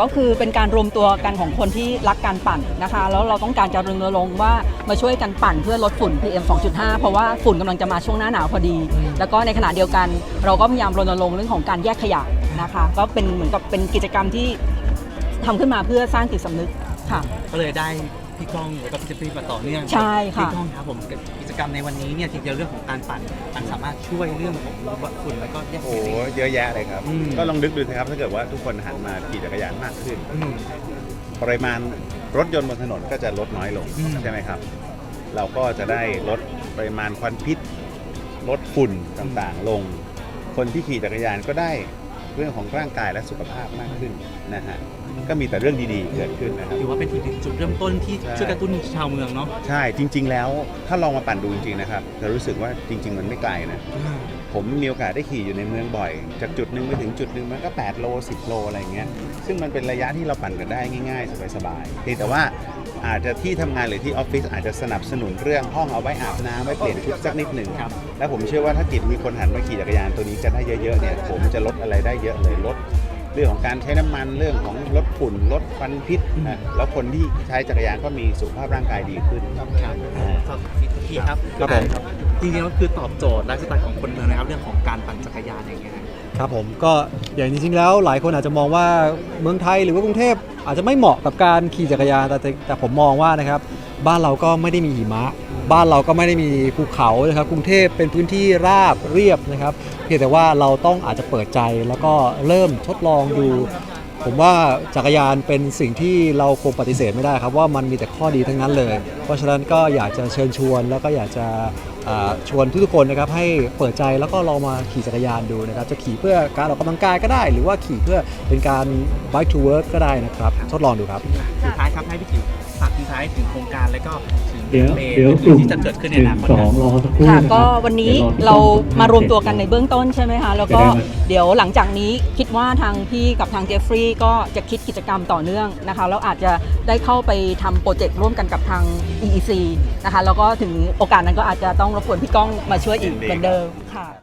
ก็คือเป็นการรวมตัวกันของคนที่รักการปั่นนะคะ แล้วเราต้องการจะรณรงค์ว่ามาช่วยกันปั่นเพื่อลดฝุ่น PM 2.5 เพราะว่าฝุ่นกำลังจะมาช่วงหน้าหนาวพอดี แล้วก็ในขณะเดียวกัน เราก็พยายามรณรงค์เรื่องของการแยกขยะนะคะ ก็เป็นเหมือนกับเป็นกิจกรรมที่ทำขึ้นมาเพื่อสร้างจิตสำนึกค่ะ ก็เลยได้ พี่ก้องแล้วก็พี่เจฟฟี่มาต่อเนื่องใช่ค่ะ พี่ก้องครับผมกิจกรรมในวันนี้เนี่ยจริงๆเรื่องของการปั่นมันสามารถช่วยเรื่องของลดฝุ่นแล้วก็แยกโอ้ขโหยะเยอะแยะเลยครับ อืม ก็ลองนึกดูนะครับ ถ้าเกิดว่าทุกคนหันมาขี่จักรยานมากขึ้น อืม ปริมาณรถยนต์บนถนนก็จะลดน้อยลง อืม ใช่ไหมครับ เราก็จะได้ลดปริมาณควันพิษ ลดฝุ่นต่างๆ ลง คนที่ขี่จักรยานก็ได้ เรื่องของร่างกายและสุขภาพมากขึ้นนะฮะก็มีแต่เรื่องดีๆเกิดขึ้นนะครับ ถือว่าเป็นอีกหนึ่งจุดเริ่มต้นที่ใช่ช่วยกระตุ้นชาวเมืองเนาะ ใช่จริง ๆ แล้วถ้าลองมาปั่นดูจริงๆนะครับจะรู้สึกว่าจริง ๆ มันไม่ไกลนะ ผมมีโอกาสได้ขี่อยู่ในเมืองบ่อย จากจุดหนึ่งไปถึงจุดหนึ่งมันก็ 8 โล 10 โลอะไรเงี้ยซึ่งมันเป็นระยะที่เราปั่นกันได้ง่าย ๆ สบายๆเพียงแต่ว่า อาจจะที่ทำงานหรือที่ออฟฟิศอาจจะสนับสนุนเรื่องห้องเอาไว้อาบน้ำไว้เปลี่ยนชุดสักนิดหนึ่งครับแล้วผมเชื่อว่าถ้ากิจมีคนหันมาขี่จักรยานตัวนี้กันได้เยอะๆเนี่ยผมจะลดอะไรได้เยอะเลยลดเรื่องของการใช้น้ำมันเรื่องของลดฝุ่นลดควันพิษนะแล้วคนที่ใช้จักรยานก็มีสุขภาพร่างกายดีขึ้นครับอ่าครับพี่ครับครับผมจริงๆแล้วคือตอบโจทย์ไลฟ์สไตล์ของคนเมืองนะครับเรื่องของการปั่นจักรยานอย่างเงี้ย ครับผมก็อย่างจริงๆแล้วหลายคนอาจจะมองว่าเมืองไทยหรือว่ากรุงเทพอาจจะไม่เหมาะกับการขี่จักรยานแต่แต่ผมมองว่านะครับบ้านเราก็ไม่ได้มีหิมะ บ้านเราก็ไม่ได้มีภูเขานะครับกรุงเทพเป็นพื้นที่ราบเรียบนะครับเพียงแต่ว่าเราต้องอาจจะเปิดใจแล้วก็เริ่มทดลองดู ผมว่าจักรยานเป็นสิ่งที่เราคงปฏิเสธไม่ได้ครับว่ามันมีแต่ข้อดีทั้งนั้นเลย เพราะฉะนั้นก็อยากจะเชิญชวนแล้วก็อยากจะ ชวนทุกคนนะครับให้เปิดใจแล้วก็ลองมาขี่จักรยานดูนะครับ จะขี่เพื่อการออกกำลังกายก็ได้ หรือว่าขี่เพื่อเป็นการ bike to work ก็ได้นะครับ ทดลองดูครับ สุดท้ายครับให้พี่จิ๋ว ฝากทิ้งท้ายถึงโครงการแล้วก็ถึงเดี๋ยวเพลงเดี๋ยวกลุ่มที่จะเกิดขึ้นในหอนึ่นางคตสองรอสักครู่ค่ะนะคก็รับวันนี้ดี๋ยวเราพี่มารวมตัวกันในเบื้องต้นใช่ไหมคะแล้วก็จะได้มาเดี๋ยวหลังจากนี้คิดว่าทางพี่กับทางเจฟฟรีย์ก็จะคิดกิจกรรมต่อเนื่องนะคะแล้วอาจจะได้เข้าไปทำโปรเจกต์ร่วมกันกับทาง EEC นะคะแล้วก็ถึงโอกาสนั้นก็อาจจะต้องรบกวนพี่ก้องมาช่วยอีกเหมือนเดิมค่ะ